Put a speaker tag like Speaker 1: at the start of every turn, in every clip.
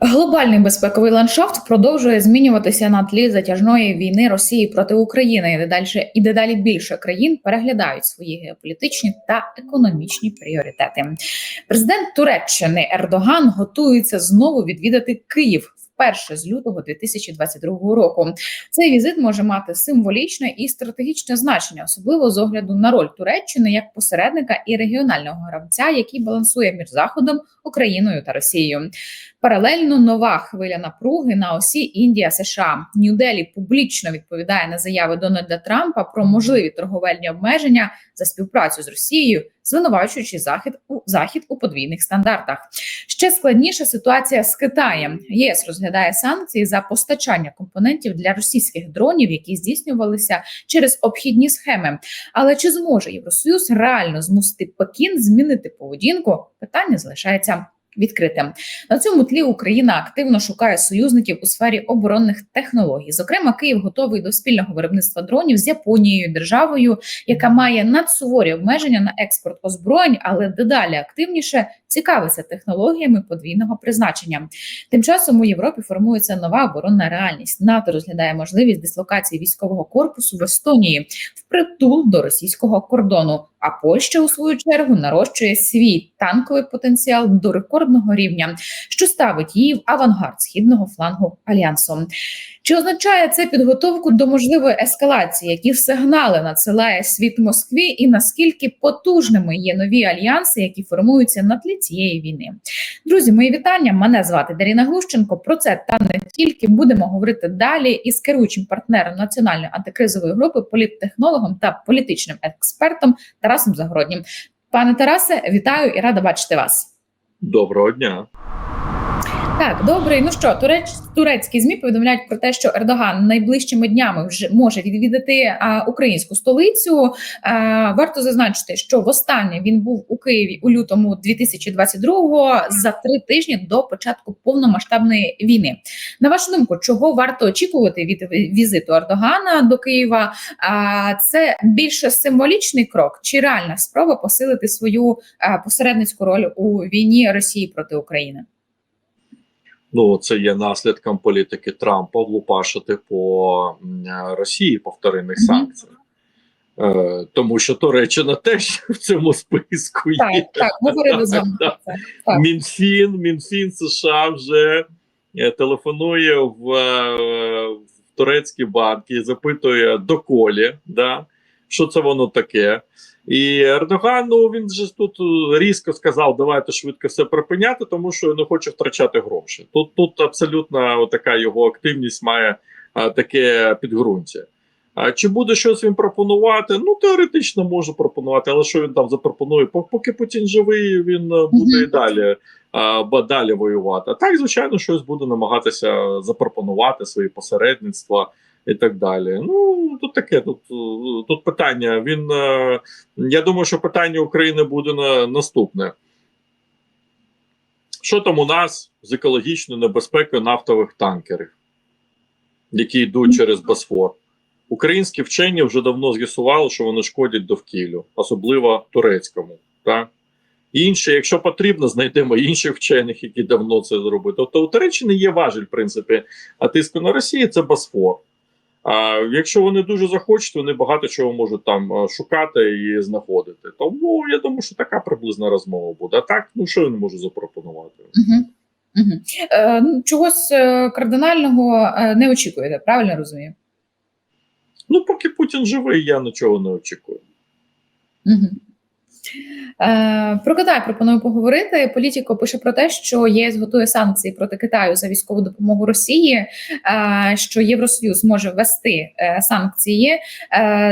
Speaker 1: Глобальний безпековий ландшафт продовжує змінюватися на тлі затяжної війни Росії проти України, і дедалі і дедалі більше країн переглядають свої геополітичні та економічні пріоритети. Президент Туреччини Ердоган готується знову відвідати Київ. Вперше з лютого 2022 року цей візит може мати символічне і стратегічне значення, особливо з огляду на роль Туреччини як посередника і регіонального гравця, який балансує між Заходом, Україною та Росією. Паралельно нова хвиля напруги на осі Індія США Нью-Делі публічно відповідає на заяви Дональда Трампа про можливі торговельні обмеження за співпрацю з Росією, звинувачуючи захід у захід у подвійних стандартах. Ще складніша ситуація з Китаєм. ЄС розглядає санкції за постачання компонентів для російських дронів, які здійснювалися через обхідні схеми. Але чи зможе Євросоюз реально змусити Пекін змінити поведінку? Питання залишається відкритим. На цьому тлі Україна активно шукає союзників у сфері оборонних технологій. Зокрема, Київ готовий до спільного виробництва дронів з Японією, державою, яка має надсуворі обмеження на експорт озброєнь, але дедалі активніше цікавиться технологіями подвійного призначення. Тим часом у Європі формується нова оборонна реальність. НАТО розглядає можливість дислокації військового корпусу в Естонії впритул до російського кордону. А Польща у свою чергу нарощує свій танковий потенціал до рекордного рівня, що ставить її в авангард східного флангу альянсу. Чи означає це підготовку до можливої ескалації, які сигнали надсилає світ Москві, і наскільки потужними є нові альянси, які формуються на тлі цієї війни? Друзі, мої вітання. Мене звати Даріна Глущенко. Про це та не тільки будемо говорити далі із керуючим партнером національної антикризової групи, політтехнологом та політичним експертом Тарасом Загороднім. Пане Тарасе, вітаю і рада бачити вас.
Speaker 2: Доброго дня.
Speaker 1: Так, добре. Ну що, туреч, турецькі змі повідомляють про те, що Ердоган найближчими днями вже може відвідати а, українську столицю. А, варто зазначити, що востаннє він був у Києві у лютому 2022-го за три тижні до початку повномасштабної війни. На вашу думку, чого варто очікувати від візиту Ердогана до Києва? А, це більше символічний крок чи реальна спроба посилити свою а, посередницьку роль у війні Росії проти України?
Speaker 2: Ну, це є наслідком політики Трампа влупашити по Росії по вторинних mm -hmm. санкціях. Е, тому що Туреччина теж в цьому списку є.
Speaker 1: Так, так, говорили з вами.
Speaker 2: так. Мінфін, Мінфін США вже е, телефонує в, е, в турецькі банки і запитує доколі, да, що це воно таке. І Ердоган, ну він же тут різко сказав, давайте швидко все припиняти, тому що не хоче втрачати гроші. Тут тут абсолютно така його активність має а, таке підґрунтя. А чи буде щось він пропонувати? Ну теоретично може пропонувати, але що він там запропонує? Поки Путін живий, він буде mm -hmm. і далі а, далі воювати. А так, звичайно, щось буде намагатися запропонувати свої посередництва і так далі. Ну тут таке. Тут тут питання. Він я думаю, що питання України буде на наступне. Що там у нас з екологічною небезпекою нафтових танкерів, які йдуть через Босфор? Українські вчені вже давно з'ясували, що вони шкодять довкіллю, особливо турецькому. Так? Інші, якщо потрібно, знайдемо інших вчених, які давно це зробили. Тобто у Туреччини є важіль, в принципі, а тиску на Росії це Босфор. А якщо вони дуже захочуть, вони багато чого можуть там шукати і знаходити. Тому я думаю, що така приблизна розмова буде. А так, ну що я не можу запропонувати?
Speaker 1: Угу. Угу. Е, Чогось е, кардинального е, не очікуєте, правильно розумію?
Speaker 2: Ну, поки Путін живий, я нічого не очікую.
Speaker 1: Угу. Е, про Китай пропоную поговорити. Політіко пише про те, що ЄС готує санкції проти Китаю за військову допомогу Росії, е, що Євросоюз може ввести е, санкції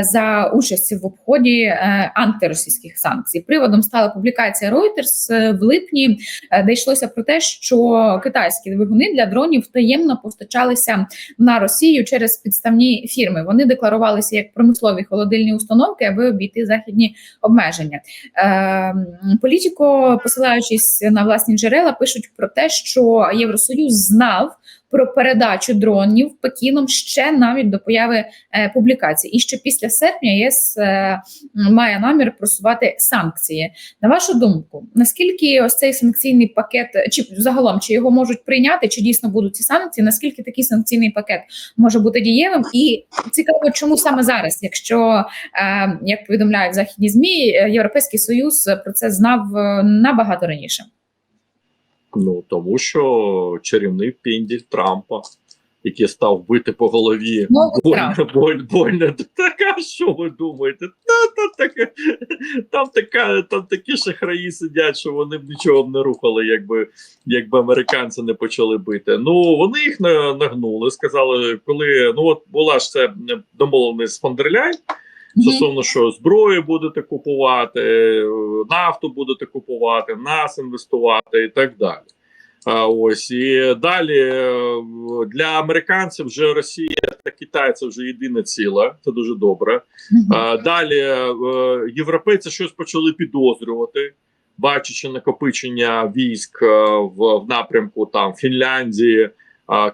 Speaker 1: за участі в обході антиросійських санкцій. Приводом стала публікація Reuters в липні, де йшлося про те, що китайські двигуни для дронів таємно постачалися на Росію через підставні фірми. Вони декларувалися як промислові холодильні установки, аби обійти західні обмеження. Політіко, посилаючись на власні джерела, пишуть про те, що Євросоюз знав про передачу дронів Пекіном ще навіть до появи е, публікації. І що після серпня ЄС е, має намір просувати санкції. На вашу думку, наскільки ось цей санкційний пакет, чи загалом чи його можуть прийняти, чи дійсно будуть ці санкції? Наскільки такий санкційний пакет може бути дієвим? І цікаво, чому саме зараз, якщо е, як повідомляють західні змі, Європейський Союз про це знав набагато раніше.
Speaker 2: Ну тому що чарівний пінділь Трампа, який став бити по голові
Speaker 1: Ну,
Speaker 2: больно,
Speaker 1: Трамп.
Speaker 2: боль, больно. Така, що ви думаєте? Та, та, таке, там, така, там такі шахраї сидять, що вони б нічого б не рухали, якби, якби американці не почали бити. Ну вони їх на- нагнули. Сказали, коли ну от була ж це домовленість з Фондерляй. Стосовно що зброю будете купувати, е, нафту будете купувати, нас інвестувати і так далі. А ось і далі е, для американців вже Росія та Китай це вже єдине ціле, це дуже добре. А, далі е, європейці щось почали підозрювати, бачачи накопичення військ в, в напрямку там Фінляндії,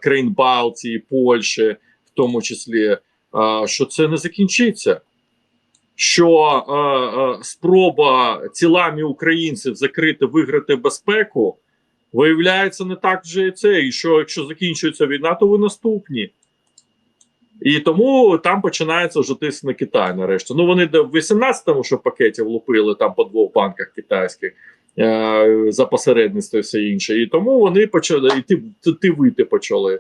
Speaker 2: країн Балтії, Польщі, в тому числі, що це не закінчиться. Що е, е, спроба цілами українців закрити виграти безпеку виявляється не так вже і це. І що якщо закінчується війна, то ви наступні. І тому там починається вже тиск на Китай нарешті. Ну вони в 18-му, що пакеті влупили там по двох банках китайських е, за посередництво і все інше. І тому вони почали і ти, ти вийти почали.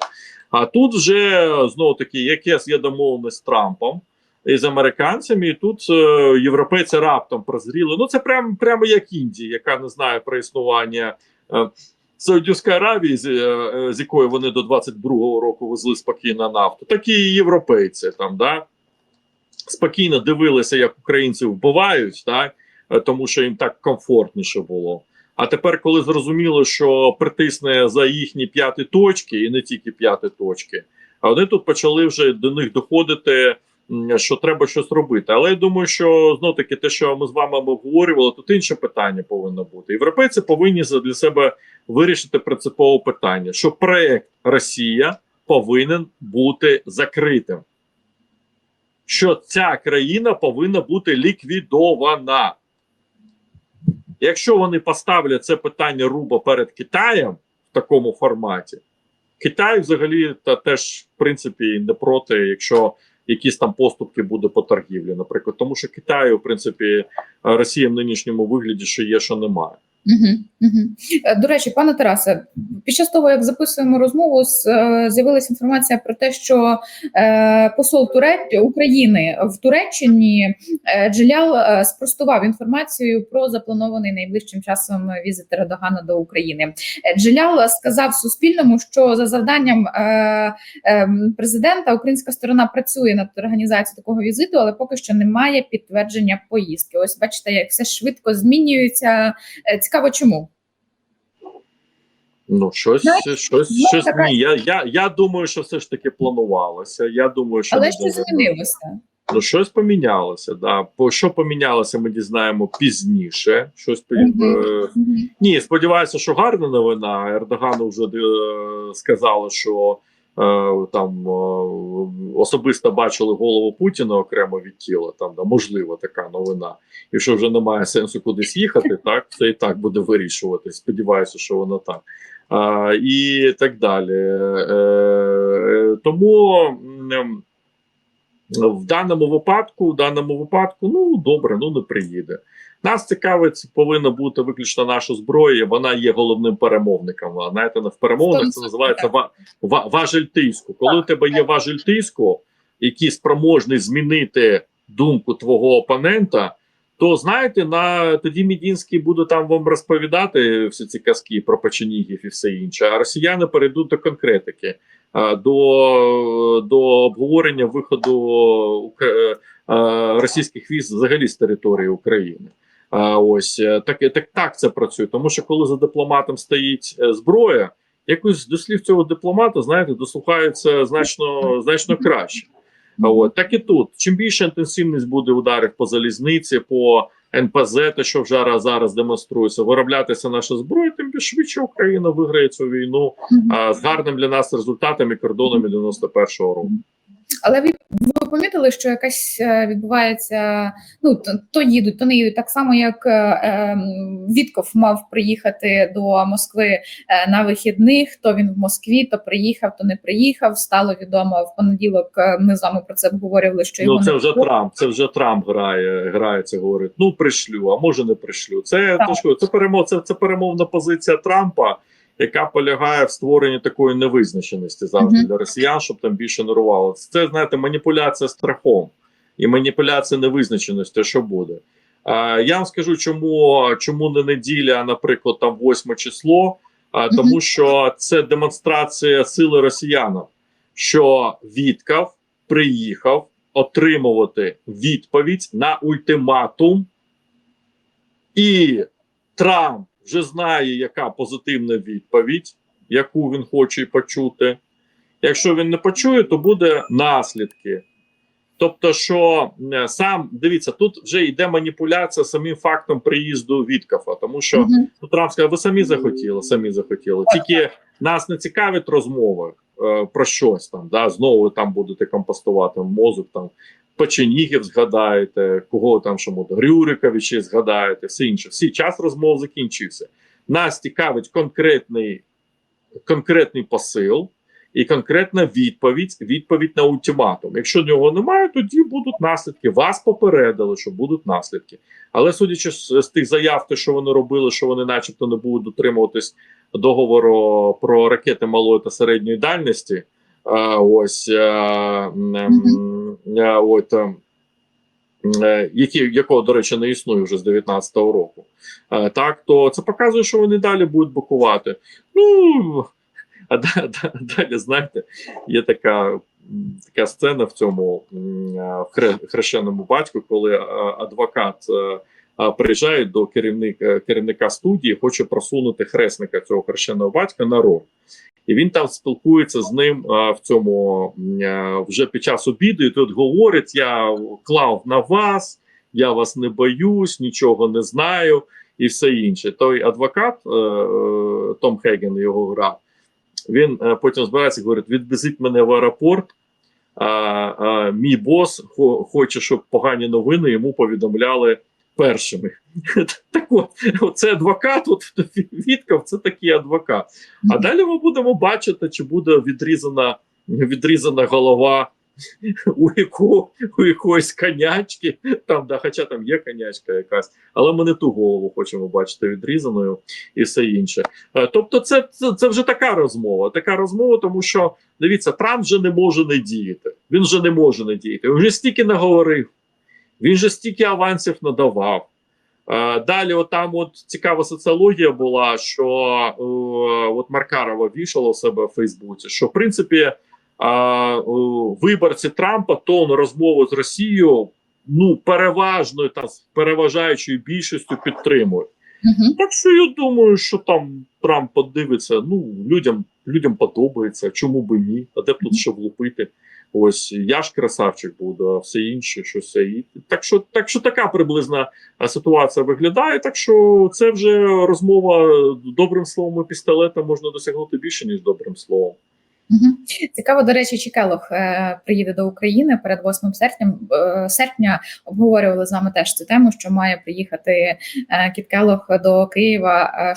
Speaker 2: А тут вже знову таки, якесь є домовленість з Трампом з американцями, і тут е, європейці раптом прозріли. Ну це прямо прямо як Індія, яка не знає про існування. Е, Саудівської Аравії, з, е, з якої вони до 22-го року везли спокійно нафту, так і європейці там, да, спокійно дивилися, як українців вбивають, так, тому що їм так комфортніше було. А тепер, коли зрозуміло, що притисне за їхні п'яті точки, і не тільки п'яті точки, а вони тут почали вже до них доходити, що треба щось робити. Але я думаю, що знов таки те, що ми з вами обговорювали, тут інше питання повинно бути. Європейці повинні для себе вирішити принципове питання, що проект Росія повинен бути закритим. Що ця країна повинна бути ліквідована. Якщо вони поставлять це питання руба перед Китаєм в такому форматі, Китай взагалі та теж в принципі не проти, якщо якісь там поступки буде по торгівлі, наприклад, тому що Китаю, в принципі, Росія в нинішньому вигляді, що є, що немає.
Speaker 1: Угу, угу. До речі, пане Тарасе, під час того, як записуємо розмову, е, з'явилася інформація про те, що е, посол Туре... України в Туреччині Джелял спростував інформацію про запланований найближчим часом візит Ердогана до України. Джелял сказав Суспільному, що за завданням е, е, президента українська сторона працює над організацією такого візиту, але поки що немає підтвердження поїздки. Ось бачите, як все швидко змінюється. Цікаво, чому?
Speaker 2: Ну, щось,
Speaker 1: Знаєте,
Speaker 2: щось,
Speaker 1: ну,
Speaker 2: щось
Speaker 1: така-
Speaker 2: ні. Я, я, я думаю, що все ж таки планувалося. Я думаю, що
Speaker 1: Але
Speaker 2: не
Speaker 1: що
Speaker 2: дуже-
Speaker 1: змінилося?
Speaker 2: Ну, щось помінялося. Да. По що помінялося, ми дізнаємо пізніше. Щось пі-
Speaker 1: Мгм.
Speaker 2: е, ні, сподіваюся, що гарна новина. Ердогану вже е, сказали, що там е, особисто бачили голову Путіна окремо від тіла. Там да, можливо така новина. І що вже немає сенсу кудись їхати, так це і так буде вирішувати. Сподіваюся, що воно так. А, і так далі. Е, е, тому. в даному випадку, в даному випадку, ну добре, ну не приїде. Нас цікавить, повинна бути виключно наша зброя. Вона є головним перемовником. А знаєте, в перемовинах це називається ва, ва, важель тиску. Коли у тебе є важель тиску, який спроможний змінити думку твого опонента, то знаєте, на тоді Мідінський буде там вам розповідати всі ці казки про печенігів і все інше. А росіяни перейдуть до конкретики. До, до обговорення виходу е, е, російських військ взагалі з території України. А ось е, так, так, так це працює. Тому що коли за дипломатом стоїть е, зброя, якось до слів цього дипломата, знаєте, дослухаються значно значно краще. А от так і тут. Чим більше інтенсивність буде ударів по залізниці, по НПЗ, те, що вже зараз, зараз демонструється, вироблятися наша зброя, тим більш швидше Україна виграє цю війну а, з гарним для нас результатом і кордонами 91-го року.
Speaker 1: Але ви, ви помітили, що якась е, відбувається. Ну то, то їдуть, то не їдуть. Так само, як е, е, Вітков мав приїхати до Москви е, на вихідних. То він в Москві, то приїхав, то не приїхав. Стало відомо в понеділок. е, Ми з вами про це обговорювали. Що його
Speaker 2: Ну, це
Speaker 1: не
Speaker 2: вже
Speaker 1: було.
Speaker 2: Трамп. Це вже Трамп грає, грає це говорить. Ну пришлю, а може не пришлю. Це
Speaker 1: Так.
Speaker 2: то що, це перемов, це, це перемовна позиція Трампа, яка полягає в створенні такої невизначеності завжди
Speaker 1: Мгм.
Speaker 2: для росіян, щоб там більше не. Це знаєте, маніпуляція страхом і маніпуляція невизначеності, що буде. А, я вам скажу, чому, чому не неділя, а, наприклад, там 8 число.
Speaker 1: Мгм.
Speaker 2: тому що це демонстрація сили росіянам, що Віткав приїхав отримувати відповідь на ультиматум, і Трамп вже знає, яка позитивна відповідь, яку він хоче почути. Якщо він не почує, то буде наслідки. Тобто, що е, сам дивіться, тут вже йде маніпуляція самим фактом приїзду Віткафа, тому що
Speaker 1: Мгм.
Speaker 2: Ну, Трамп сказав, ви самі захотіли, самі захотіли. Тільки нас не цікавить розмови е, про щось там. Да? Знову там будете компостувати мозок, там Печенігів згадаєте, кого там що Грюриковичі згадаєте, все інше. Всі час розмов закінчився. Нас цікавить конкретний, конкретний посил і конкретна відповідь, відповідь на ультиматум. Якщо нього немає, тоді будуть наслідки. Вас попередили, що будуть наслідки. Але судячи з, з тих заяв, те, що вони робили, що вони, начебто, не будуть дотримуватись договору про ракети малої та середньої дальності. ось е, м, м, е, от, е, е, які, якого, до речі, не існує вже з 19-го року. Е, так, то це показує, що вони далі будуть блокувати. Ну а да- да- далі, знаєте, є така, така сцена в цьому е, в хрещеному батьку, коли е, адвокат е, е, приїжджає до керівника, керівника студії, хоче просунути хресника цього хрещеного батька на роль. І він там спілкується з ним в цьому вже під час обіду. І тут говорить: я клав на вас, я вас не боюсь, нічого не знаю, і все інше. Той адвокат е, е, Том Хеген його грав. Він е, потім збирається і говорить: відвезіть мене в аеропорт. А, а, мій бос хо, хоче, щоб погані новини йому повідомляли першими. Так от, це адвокат, от Вітков, це такий адвокат. А далі ми будемо бачити, чи буде відрізана, відрізана голова у, яку, у якоїсь конячки, там, да, хоча там є конячка якась, але ми не ту голову хочемо бачити відрізаною і все інше. Е, Тобто, це, це, це вже така розмова. Така розмова, тому що дивіться, Трамп вже не може не діяти. Він вже не може не діяти. Він вже стільки наговорив, він вже стільки авансів надавав. Е, Далі, от там от цікава соціологія була, що е, от Маркарова вішала у себе в Фейсбуці, що в принципі е, виборці Трампа тон розмови з Росією ну переважною та з переважаючою більшістю підтримують.
Speaker 1: Мгм.
Speaker 2: Так що я думаю, що там Трамп подивиться. Ну людям людям подобається, чому би ні? А де б тут ще влупити? Ось я ж красавчик буду, а все інше, що все і так, що так, що така приблизна ситуація виглядає. Так що це вже розмова добрим словом і пістолетом можна досягнути більше ніж добрим словом.
Speaker 1: Цікаво, до речі, чи Келох е, приїде до України перед 8 серпня. Е, серпня обговорювали з вами теж цю тему, що має приїхати е, Кіт Келох до Києва е,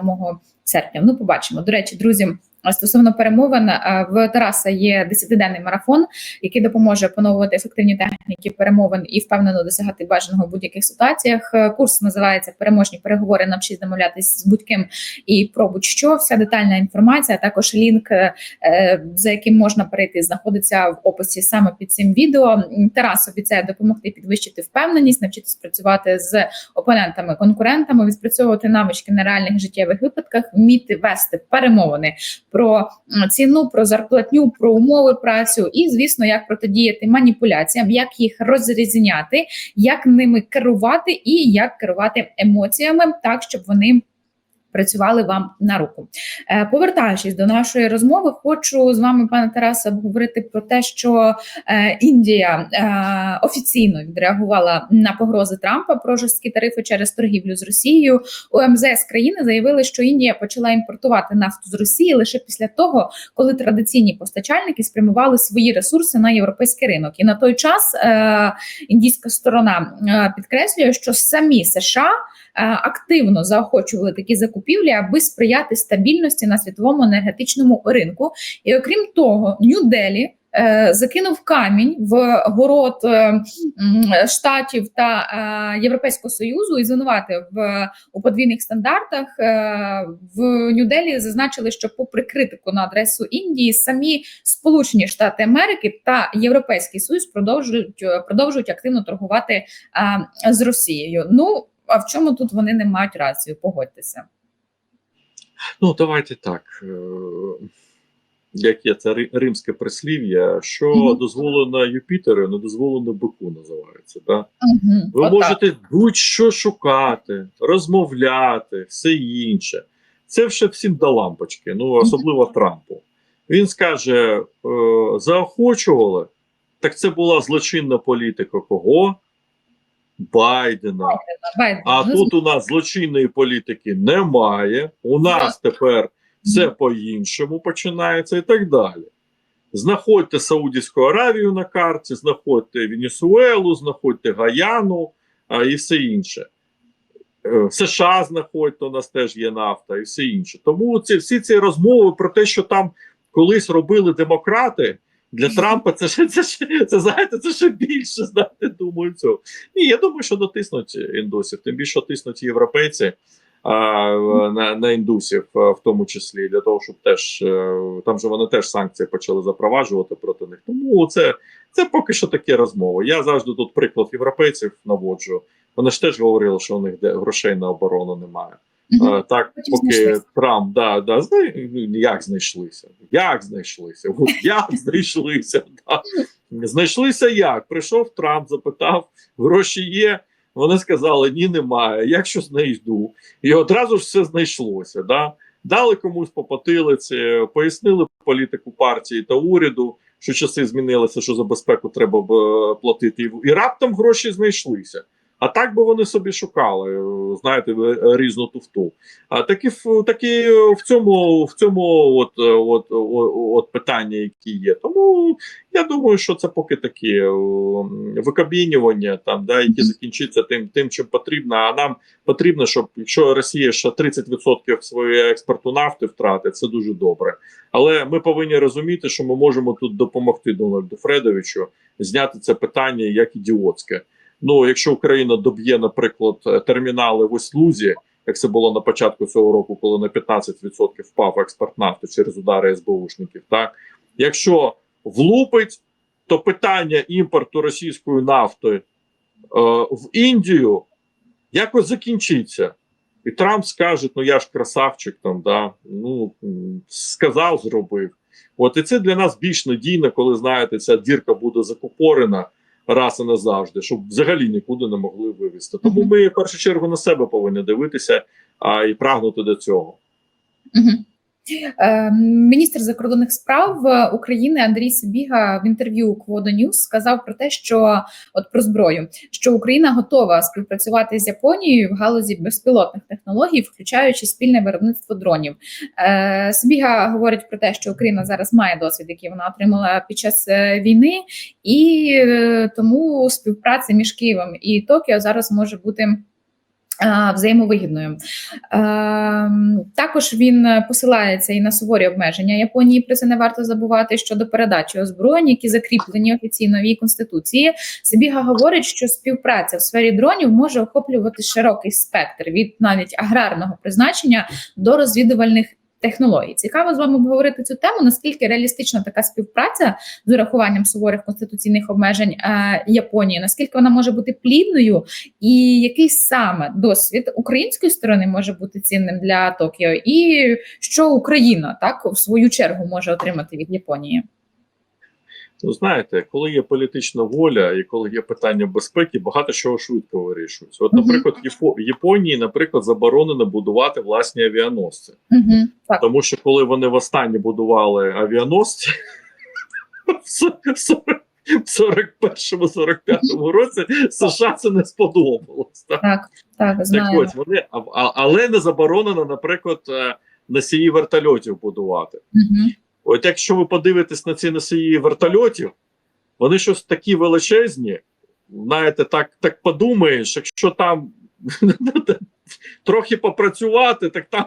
Speaker 1: 6-7 серпня. Ну, побачимо. До речі, друзі. Стосовно перемовин е, в Тараса є 10-денний марафон, який допоможе поновувати ефективні техніки перемовин і впевнено досягати бажаного в будь-яких ситуаціях. Е, Курс називається Переможні переговори. Навчись домовлятись з будь-ким і про будь-що. Вся детальна інформація. а Також лінк е, за яким можна перейти, знаходиться в описі саме під цим відео. Тарас обіцяє допомогти підвищити впевненість, навчитись працювати з опонентами, конкурентами, відпрацьовувати навички на реальних життєвих випадках, вміти вести перемовини про ціну, про зарплатню, про умови працю, і звісно, як протидіяти маніпуляціям, як їх розрізняти, як ними керувати, і як керувати емоціями, так щоб вони працювали вам на руку. Е, Повертаючись до нашої розмови, хочу з вами, пане Тарасе, обговорити про те, що е, Індія е, офіційно відреагувала на погрози Трампа про жорсткі тарифи через торгівлю з Росією. У МЗС країни заявили, що Індія почала імпортувати нафту з Росії лише після того, коли традиційні постачальники спрямували свої ресурси на європейський ринок. І на той час індійська сторона підкреслює, що самі США активно заохочували такі закупівлі, аби сприяти стабільності на світовому енергетичному ринку. І окрім того, Нью-Делі е, закинув камінь в город е, штатів та е, Європейського союзу і звинуватив е, у подвійних стандартах. Е, в Нью-Делі зазначили, що, попри критику на адресу Індії, самі Сполучені Штати Америки та Європейський Союз продовжують е, продовжують активно торгувати е, з Росією. Ну а в чому тут вони не мають рацію? Погодьтеся.
Speaker 2: Ну, давайте так. е, Як є це римське прислів'я, що
Speaker 1: Мгм.
Speaker 2: дозволено Юпітеру, не дозволено бику називається. Да?
Speaker 1: Угу.
Speaker 2: Ви можете будь-що шукати, розмовляти, все інше. Це вже всім до лампочки, ну особливо Трампу. Він скаже: е, заохочували, так це була злочинна політика кого? Байдена.
Speaker 1: Байден.
Speaker 2: А тут у нас злочинної політики немає. У нас тепер все по-іншому починається і так далі. Знаходьте Саудівську Аравію на карті, знаходьте Венесуелу, знаходьте Гаяну а, і все інше. Е, США знаходьте, у нас теж є нафта і все інше. Тому ці, всі ці розмови про те, що там колись робили демократи, для Трампа це ще це, ще- це, знаєте, це ще більше, знаєте, думаю, цього. Ні, я думаю, що дотиснуть індусів, тим більше тиснуть європейці а, на, на індусів, в тому числі для того, щоб теж е, там же вони теж санкції почали запроваджувати проти них. Тому це, це поки що такі розмови. Я завжди тут приклад європейців наводжу. Вони ж теж говорили, що у них грошей на оборону немає. Е, Так, поки. Трамп, да, да, як знайшлися? Як знайшлися? Як знайшлися? Да. Знайшлися як? Прийшов Трамп, запитав, гроші є. Вони сказали, ні, немає. Як що знайду? І одразу ж все знайшлося. Да? Дали комусь по потилиці, пояснили політику партії та уряду, що часи змінилися, що за безпеку треба е, платити. І раптом гроші знайшлися. А так би вони собі шукали, е, знаєте, е, різну туфту. А такі в такі в цьому в цьому от, е, от, от, от питання, які є. Тому я думаю, що це поки такі е, викабінювання, там да, які закінчаться тим, тим, чим потрібно. А нам потрібно, щоб якщо Росія ще 30% своєї експорту нафти втратить, це дуже добре. Але ми повинні розуміти, що ми можемо тут допомогти Дональду Фредовичу зняти це питання як ідіотське. Ну, якщо Україна доб'є, наприклад, е, термінали в Ослузі, як це було на початку цього року, коли на 15% впав експорт нафти через удари СБУшників, так якщо влупить, то питання імпорту російської нафти е, в Індію якось закінчиться. І Трамп скаже: ну я ж красавчик, там да ну сказав, зробив. От і це для нас більш надійно, коли знаєте, ця дірка буде закупорена раз і назавжди, щоб взагалі нікуди не могли вивезти. Тому ми в першу чергу на себе повинні дивитися а, і прагнути до цього.
Speaker 1: Е, Міністр закордонних справ е, України Андрій Сибіга в інтерв'ю Кводо Ньюс сказав про те, що от про зброю, що Україна готова співпрацювати з Японією в галузі безпілотних технологій, включаючи спільне виробництво дронів. Е, Сибіга говорить про те, що Україна зараз має досвід, який вона отримала під час війни, і тому співпраця між Києвом і Токіо зараз може бути. Е, Взаємовигідною Ем, також він посилається і на суворі обмеження Японії. Про це не варто забувати щодо передачі озброєнь, які закріплені офіційно в її конституції. Сибіга говорить, що співпраця в сфері дронів може охоплювати широкий спектр від навіть аграрного призначення до розвідувальних. Технологій цікаво з вами обговорити цю тему. Наскільки реалістична така співпраця з урахуванням суворих конституційних обмежень е, Японії? Наскільки вона може бути плідною, і який саме досвід української сторони може бути цінним для Токіо, і що Україна так в свою чергу може отримати від Японії?
Speaker 2: Ну, знаєте, коли є політична воля і коли є питання безпеки, багато чого швидко вирішується. От, наприклад, Япо- Японії, наприклад, заборонено будувати власні авіаносці.
Speaker 1: Угу.
Speaker 2: Тому що коли вони востаннє будували авіаносці в с- сорок- в 41-45 році, США це не сподобалось. Так,
Speaker 1: Так, так,
Speaker 2: так ось вони, а- а- але не заборонено, наприклад, е, носії вертольотів будувати.
Speaker 1: Угу.
Speaker 2: От якщо ви подивитесь на ці носії вертольотів, вони щось такі величезні. Знаєте, так, так подумаєш, якщо там трохи попрацювати, так там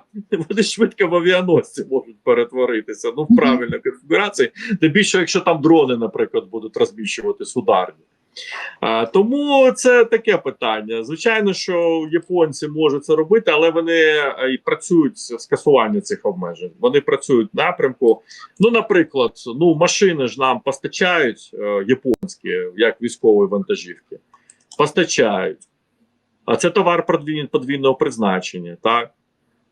Speaker 2: вони швидко в авіаносці можуть перетворитися. Ну, в правильній конфігурації. Тим більше, якщо там дрони, наприклад, будуть розміщуватись ударні. Тому це таке питання. Звичайно, що японці можуть це робити, але вони е, і працюють з скасування цих обмежень. Вони працюють в напрямку. Ну, наприклад, ну машини ж нам постачають е, японські, як військові вантажівки, постачають. А це товар подвійного призначення, так?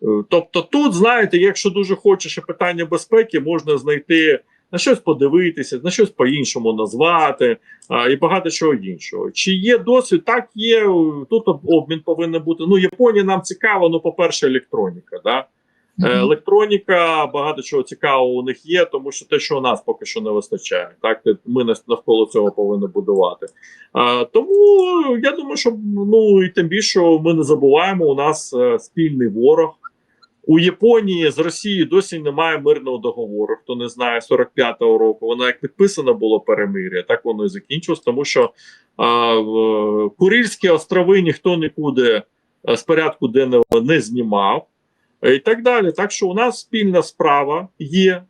Speaker 2: Е, Тобто, тут, знаєте, якщо дуже хочеш питання безпеки, можна знайти на щось подивитися, на щось по-іншому назвати а, і багато чого іншого. Чи є досвід? Так є. Тут обмін повинен бути. Ну, Японія нам цікава, ну, по-перше, електроніка. Да? Е, Електроніка, багато чого цікавого у них є, тому що те, що у нас поки що не вистачає, так ми навколо цього повинні будувати. А, тому я думаю, що ну і тим більше ми не забуваємо, у нас е, спільний ворог. У Японії з Росією досі немає мирного договору. Хто не знає, 45-го року воно як підписано було перемир'я, так воно і закінчилось, тому що а, в, Курильські острови ніхто нікуди е, з порядку денного не знімав. е, І так далі. Так що у нас спільна справа є.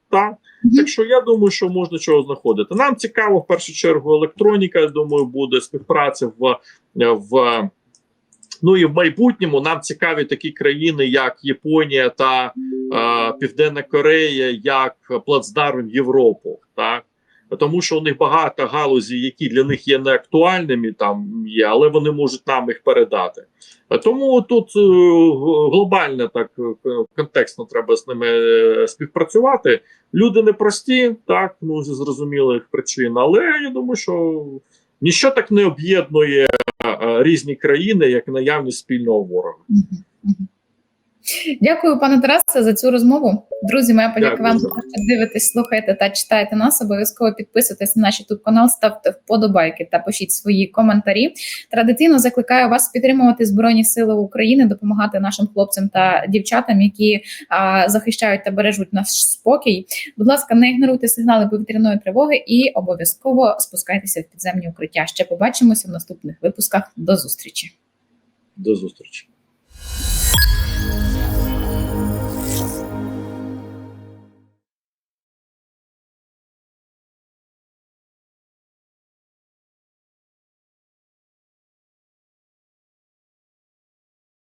Speaker 1: Мгм.
Speaker 2: Так що я думаю, що можна чого знаходити. Нам цікаво в першу чергу електроніка. Я думаю, буде співпраця в, в ну і в майбутньому нам цікаві такі країни, як Японія та е, Південна Корея, як плацдарм Європу, так. Тому що у них багато галузі, які для них є неактуальними, там є, але вони можуть нам їх передати. Тому тут е, глобально так е, контекстно треба з ними е, співпрацювати. Люди непрості, так ну зі зрозумілих причин, але я думаю, що ніщо так не об'єднує різні країни, як наявність спільного ворога.
Speaker 1: Дякую, пане Тарасе, за цю розмову. Друзі, моя подяка вам за те, що дивитесь, слухаєте та читаєте нас. Обов'язково підписуйтесь на наш YouTube канал, ставте вподобайки та пишіть свої коментарі. Традиційно закликаю вас підтримувати Збройні Сили України, допомагати нашим хлопцям та дівчатам, які а, захищають та бережуть наш спокій. Будь ласка, не ігноруйте сигнали повітряної тривоги і обов'язково спускайтеся в підземні укриття. Ще побачимося в наступних випусках. До зустрічі.
Speaker 2: До зустрічі.